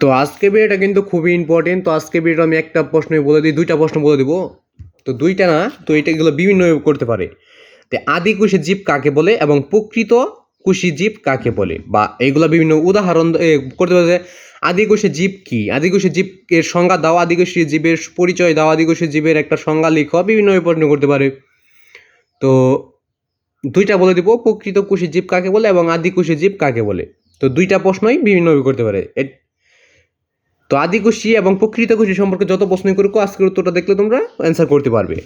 তো আজকে ভিডিওটা কিন্তু খুবই ইম্পর্টেন্ট তো আজকে ভিডিওটা আমি একটা প্রশ্নই বলে দিই, দুইটা প্রশ্ন বলে দিব। তো দুইটা না, তো এটাগুলো বিভিন্ন করতে পারে। তো আদি কুশি জীব কাকে বলে এবং প্রকৃত কুশি জীব কাকে বলে? বা এইগুলো বিভিন্ন উদাহরণ করতে পারে যে আদিকোষী জীব কি? আদিকোষী জীব এর সংজ্ঞা দাও আদিকোষী জীবের পরিচয় দাও আদিকোষী জীবের একটা সংজ্ঞা লিখো, বিভিন্ন প্রশ্ন করতে পারে। তো দুইটা বলে দিব, প্রকৃত কুশি জীব কাকে বলে এবং আদিকুশি জীব কাকে বলে? তো দুইটা প্রশ্নই বিভিন্নভাবে করতে পারে। তো আদিকুশি এবং প্রকৃত কুশি সম্পর্কে যত প্রশ্নই করুক, আজকের উত্তরটা দেখলে তোমরা অ্যান্সার করতে পারবে।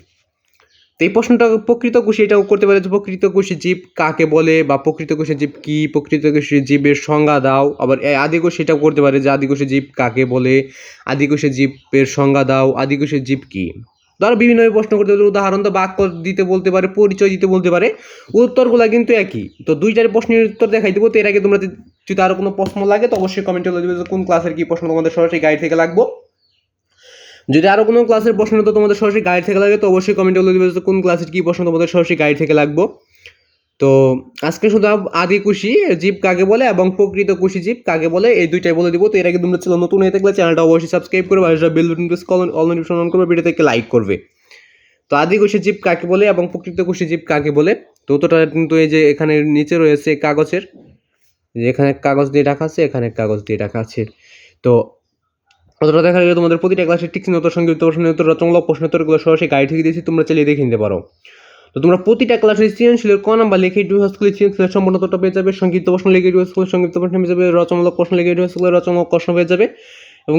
তো এই প্রশ্নটা প্রকৃত কুশি এটাও করতে পারে যে প্রকৃত কুশি জীব কাকে বলে বা প্রকৃত কুশি জীব কি, প্রকৃত কুশি জীবের সংজ্ঞা দাও। আবার এই আদিকুশি এটাও করতে পারে যে আদিকুশি জীব কাকে বলে আদিকুশি জীবের সংজ্ঞা দাও আদিকুশি জীব কি। ধরো বিভিন্ন প্রশ্ন করতে পারে উদাহরণ তো বাক্য দিতে বলতে পারে, পরিচয় দিতে বলতে পারে, উত্তরগুলো কিন্তু একই। তো দুইটার প্রশ্নের উত্তর দেখাই দেবো, তো এর আগে তোমরা যদি- আরও কোনো প্রশ্ন লাগে তো অবশ্যই কমেন্টে বলে দেবে যে কোন ক্লাসের কী প্রশ্ন তোমাদের সরাসরি গাইড থেকে লাগবো। যদি আরও কোনো ক্লাসের প্রশ্ন তো তোমাদের সরাসরি গাইড থেকে লাগে তো অবশ্যই কমেন্টে বলে দেবে যে কোন ক্লাসের কী প্রশ্ন তোমাদের সরাসরি গাইড থেকে লাগবো। তো আজকে শুধু আদি কুশি জীব কাকে বলে এবং প্রকৃত কুশি জীব কাকে বলে, এই দুইটাই বলে দিব। তো এর আগে তোমরা ছিল নতুন হয়ে থাকলে চ্যানেলটা অবশ্যই সাবস্ক্রাইব করবে আর bell button press all notification on করবে ভিডিও থেকে লাইক করবে। তো আদি কুশি জীব কাকে বলে এবং প্রকৃত কুশি জীব কাকে বলে? তো তোটা কিন্তু এই যে এখানে নিচে রয়েছে কাগজের। যে এখানে কাগজ দিয়ে রাখা আছে, এখানে কাগজ দিয়ে রাখা আছে। তো অতটা দেখা গেলে তোমাদের প্রতিটা ক্লাসের টিক্স উত্তর সংক্ষিপ্ত প্রশ্ন, উত্তর রচনামূলক প্রশ্ন, উত্তরগুলো সরাসরি গাইড থেকে দিয়েছি, তোমরা চালিয়ে দেখে নিতে পারো। তো তোমরা প্রতিটা ক্লাসের সৃজনশীলের ক নাম্বার লিখে ইউটিউব স্কুলের সৃজনশীলের সম্পূর্ণ উত্তরটা পেয়ে যাবে, সংক্ষিপ্ত প্রশ্ন লিখে ইউটিউব স্কুলের সংক্ষিপ্ত প্রশ্ন পেয়ে যাবে, রচনামূলক প্রশ্ন লিখে ইউটিউব স্কুলের রচনামূলক প্রশ্ন পেয়ে যাবে এবং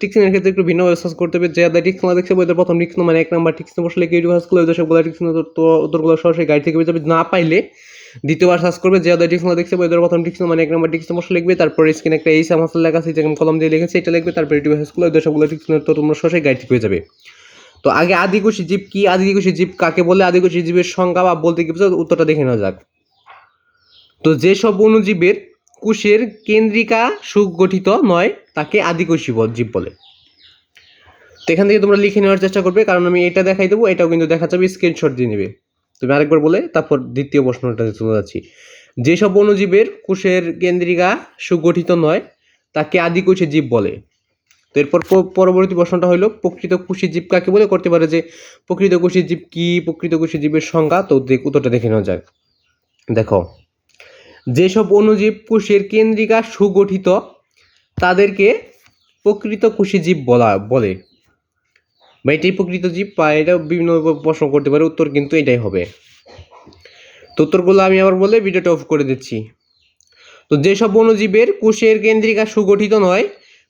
টিক্সিনের ক্ষেত্রে একটু ভিন্ন ব্যবস্থা করতে হবে। যে আদা টিক্স না দেখছে বইতে প্রথম টিক্স মানে এক নাম্বার টিক্স প্রশ্ন লিখে ইউটিউব স্কুলের সবগুলো টিক্স উত্তরগুলো সরাসরি গাইড থেকে পেয়ে যাবে। না পাইলে দ্বিতীয়বার সার্চ করবে, যে আদা টিক্স না দেখছে বইতে প্রথম টিক্স মানে এক নাম্বার টিক্স প্রশ্ন লিখবে, তারপর স্ক্রিনে একটা এই সামাসল লেখা আছে, যেমন কলম দিয়ে লিখেছে, এটা লিখবে, তারপর ইউটিউব স্কুলের সবগুলো টিক্স তো তোমরা সরাসরি গাইড থেকে পেয়ে যাবে। তো আগে আদিকুশি জীব কি? আদিকুশি জীব কাকে বলে? আদিকুশি জীবের সংজ্ঞা বা বলতে কি উত্তরটা দেখে নেওয়া যাক। তো যেসব অণুজীবের কোষের কেন্দ্রিকা সুগঠিত নয়, তাকে আদিকোষী জীব বলে। তো এখান থেকে তোমরা লিখে নেওয়ার চেষ্টা করবে, কারণ আমি এটা দেখাই দেবো, এটাও কিন্তু দেখা যাবে স্ক্রিনশট দিয়ে নেবে। তুমি আরেকবার বলে, তারপর দ্বিতীয় প্রশ্নটা চলে যাচ্ছি। যেসব অণুজীবের কোষের কেন্দ্রিকা সুগঠিত নয়, তাকে আদিকোষী জীব বলে। তো এরপর পরবর্তী প্রশ্নটা হলো প্রকৃত কুশি জীব কাকে বলে? করতে পারে যে, প্রকৃত কুশি জীব কি? প্রকৃত কুশি জীবের সংজ্ঞা? তো উত্তরটা দেখে নেওয়া যাক। দেখো, যেসব অণুজীব কোষের কেন্দ্রিকা সুগঠিত, তাদেরকে প্রকৃত কুশি জীব বলা, বলে। বা এটাই প্রকৃত জীব, বা এটা বিভিন্ন প্রশ্ন করতে পারে, উত্তর কিন্তু এটাই হবে। তো উত্তরগুলো আমি আবার বলে ভিডিওটা অফ করে দিচ্ছি। তো যেসব অণুজীবের কোষের কেন্দ্রিকা সুগঠিত নয়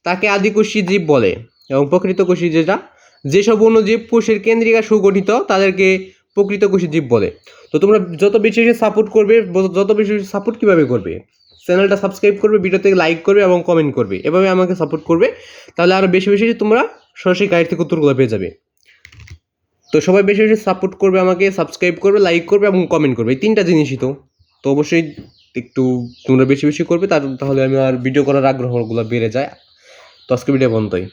তাকে আদিকোষী জীব বলে এবং প্রকৃত কোষী যেটা যেসব অণুজীব কোষের কেন্দ্রিকা সুগঠিত, তাদেরকে প্রকৃত কোষী জীব বলে। তো তোমরা যত বেশি বেশি সাপোর্ট করবে যত বেশি বেশি সাপোর্ট কীভাবে করবে? চ্যানেলটা সাবস্ক্রাইব করবে, ভিডিওতে লাইক করবে এবং কমেন্ট করবে। এভাবে আমাকে সাপোর্ট করবে, তাহলে আরও বেশি বেশি তোমরা সরাসরি গাইড থেকে উত্তরগুলো পেয়ে যাবে। তো সবাই বেশি বেশি সাপোর্ট করবে আমাকে সাবস্ক্রাইব করবে লাইক করবে এবং কমেন্ট করবে। এই তিনটা জিনিসই তো। তো অবশ্যই একটু তোমরা বেশি বেশি করবে, তার তাহলে আমি আর ভিডিও করার আগ্রহগুলো বেড়ে যায়। তো আজকে ভিডিও বন্ধই।